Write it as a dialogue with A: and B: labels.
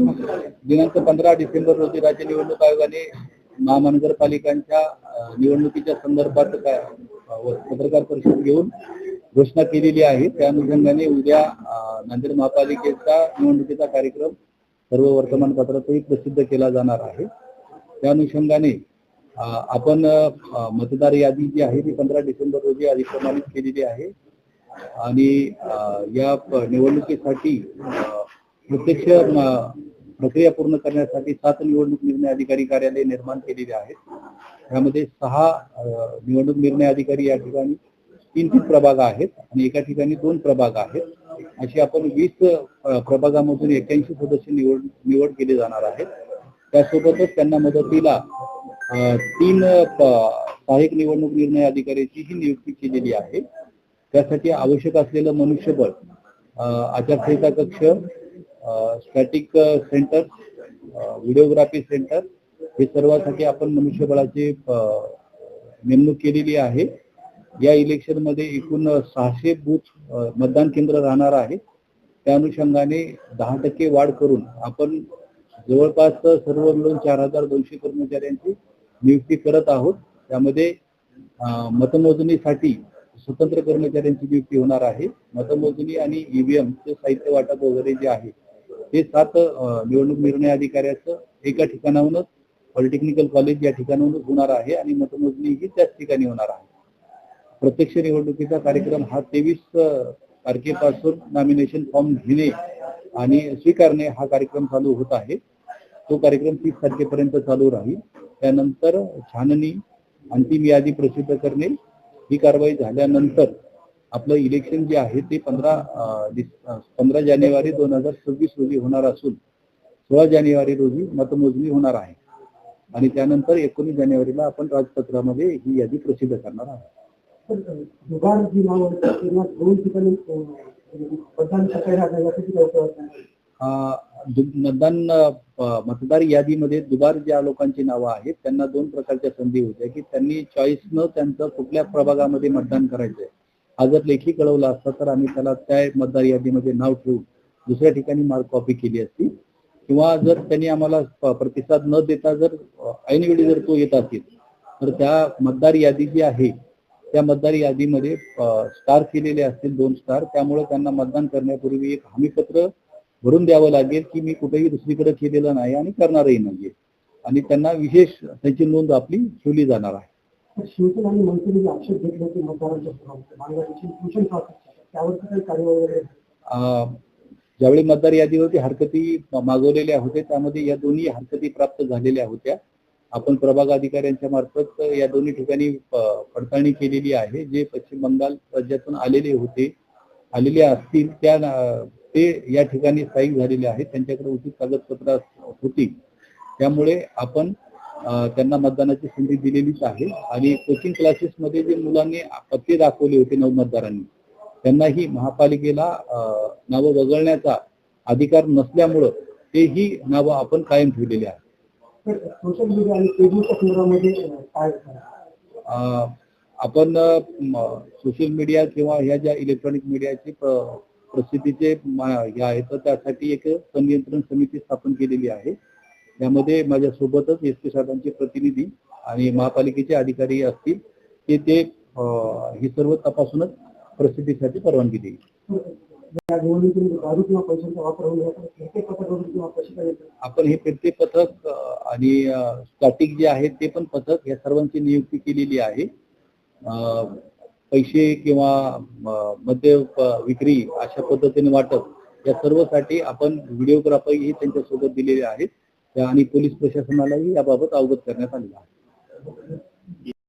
A: दिनांक पंधरा डिसेंबर रोजी राज्य निवडणूक आयोगाने महानगरपालिकांच्या निवडणुकीच्या संदर्भात काय पत्रकार परिषद घेऊन घोषणा केलेली आहे. त्या अनुषंगाने उद्या नांदेड महापालिकेचा निवडणुकीचा कार्यक्रम सर्व वर्तमानपत्रातही प्रसिद्ध केला जाणार आहे. त्या अनुषंगाने आपण मतदार यादी जी आहे ती पंधरा डिसेंबर रोजी अधिप्रमाणित केलेली आहे. आणि या निवडणुकीसाठी प्रत्यक्ष प्रक्रिया पूर्ण करण्यासाठी सात निवडणूक निर्णय अधिकारी कार्यालय निर्माण केलेले आहेत. त्यामध्ये सहा निवडणूक निर्णय अधिकारी या ठिकाणी तीन तीन प्रभाग आहेत आणि एका ठिकाणी दोन प्रभाग आहेत. अशी आपण वीस प्रभागामधून एक्क्याऐंशी सदस्य निवड निवड केले जाणार आहेत. त्यासोबतच त्यांना मदतीला तीन सहाय्यक निवडणूक निर्णय अधिकाऱ्याची ही नियुक्ती केलेली आहे. त्यासाठी आवश्यक असलेलं मनुष्यबळ आचारसंहिता कक्ष स्टॅटिक सेंटर व्हिडिओग्राफी सेंटर हे सर्वांसाठी आपण मनुष्यबळाची नेमणूक केलेली आहे. या इलेक्शनमध्ये एकूण सहाशे बूथ मतदान केंद्र राहणार आहे. त्या अनुषंगाने दहा टक्के वाढ करून आपण जवळपास सर्व मिळून चार हजार दोनशे कर्मचाऱ्यांची नियुक्ती करत आहोत. त्यामध्ये मतमोजणीसाठी स्वतंत्र कर्मचाऱ्यांची नियुक्ती होणार आहे. मतमोजणी आणि ईव्हीएम चे साहित्य वाटप वगैरे जे आहे हे सात निवडणूक निर्णय अधिकाऱ्याचं एका ठिकाणाहूनच पॉलिटेक्निकल कॉलेज या ठिकाणाहूनच होणार आहे आणि मतमोजणी ही त्याच ठिकाणी होणार आहे. प्रत्यक्ष निवडणुकीचा कार्यक्रम हा तेवीस तारखेपासून नॉमिनेशन फॉर्म घेणे आणि स्वीकारणे हा कार्यक्रम चालू होत आहे. तो कार्यक्रम तीस तारखेपर्यंत चालू राहील. त्यानंतर छाननी अंतिम यादी प्रसिद्ध करणे ही कारवाई झाल्यानंतर आपलं इलेक्शन जे आहे ते पंधरा पंधरा जानेवारी दोन हजार सव्वीस रोजी होणार असून सोळा जानेवारी रोजी मतमोजणी होणार आहे. आणि त्यानंतर एकोणीस जानेवारीला आपण राजपत्रामध्ये ही यादी प्रसिद्ध करणार आहोत.
B: आहे मतदान
A: मतदार यादीमध्ये दुबार ज्या लोकांची नावं आहेत त्यांना दोन प्रकारच्या संधी होत्या की त्यांनी चॉईसनं त्यांचं कुठल्या प्रभागामध्ये मतदान करायचंय. हा जर लेखी कळवला असता तर आम्ही त्याला त्या मतदार यादीमध्ये नाव ठेवून दुसऱ्या ठिकाणी मार्क कॉपी केली असती. किंवा जर त्यांनी आम्हाला प्रतिसाद न देता जर ऐनवेळी जर तो येत असेल तर त्या मतदार यादी जी आहे त्या मतदार यादीमध्ये स्टार केलेले असतील दोन स्टार. त्यामुळे त्यांना मतदान करण्यापूर्वी एक हमीपत्र भरून द्यावं लागेल की मी कुठेही दुसरीकडे केलेलं नाही आणि करणारही नाहीये. आणि त्यांना विशेष त्याची नोंद आपली ठेवली जाणार आहे.
B: तर शिवसेना आणि मनसेने जे आक्षेप घेतले होते मतदारांच्या समोर बांगलादेशी ट्युशन त्यावरती काही कार्यवाही वगैरे
A: ज्यावेळी मतदार यादीवरती हरकती मागवलेल्या होत्या त्यामध्ये या दोन्ही हरकती प्राप्त झालेल्या होत्या. आपण प्रभाग अधिकाऱ्यांच्या मार्फत या दोन्ही ठिकाणी पडताळणी केलेली आहे. जे पश्चिम बंगाल राज्यातून आलेले होते आलेले असतील त्या ते या ठिकाणी स्थायिक झालेले आहेत. त्यांच्याकडे उचित कागदपत्र होती. त्यामुळे आपण त्यांना मतदानाची संधी दिलेलीच आहे. आणि कोचिंग क्लासेस मध्ये जे मुलांनी पत्ते दाखवले होते नऊ मतदारांनी त्यांनाही महापालिकेला नावं वगळण्याचा अधिकार नसल्यामुळं तेही नावं आपण कायम ठेवलेली आहेत.
B: अं,
A: आपण सोशल मीडिया किंवा ह्या ज्या इलेक्ट्रॉनिक मीडियाचे प्र- प्रसिद्धीचे हे आहे तर त्यासाठी एक संनियंत्रण समिती स्थापन केलेली आहे. त्यामध्ये माझ्या सोबतच एस पी साहेबांचे प्रतिनिधी आणि महापालिकेचे अधिकारी असतील ते ते हे सर्व तपासूनच प्रसिद्धीसाठी परवानगी देईल? आपण हे फिरते पथक आणि स्टॅटिक जे आहे ते पण पथक या सर्वांची नियुक्ती केलेली आहे. पैसे किंवा मद्य विक्री अशा पद्धतीने वाटप या सर्वसाठी आपण व्हिडिओग्राफरही त्यांच्यासोबत दिलेले आहेत. आणि पोलीस प्रशासनालाही याबाबत अवगत करण्यात आलेलं आहे.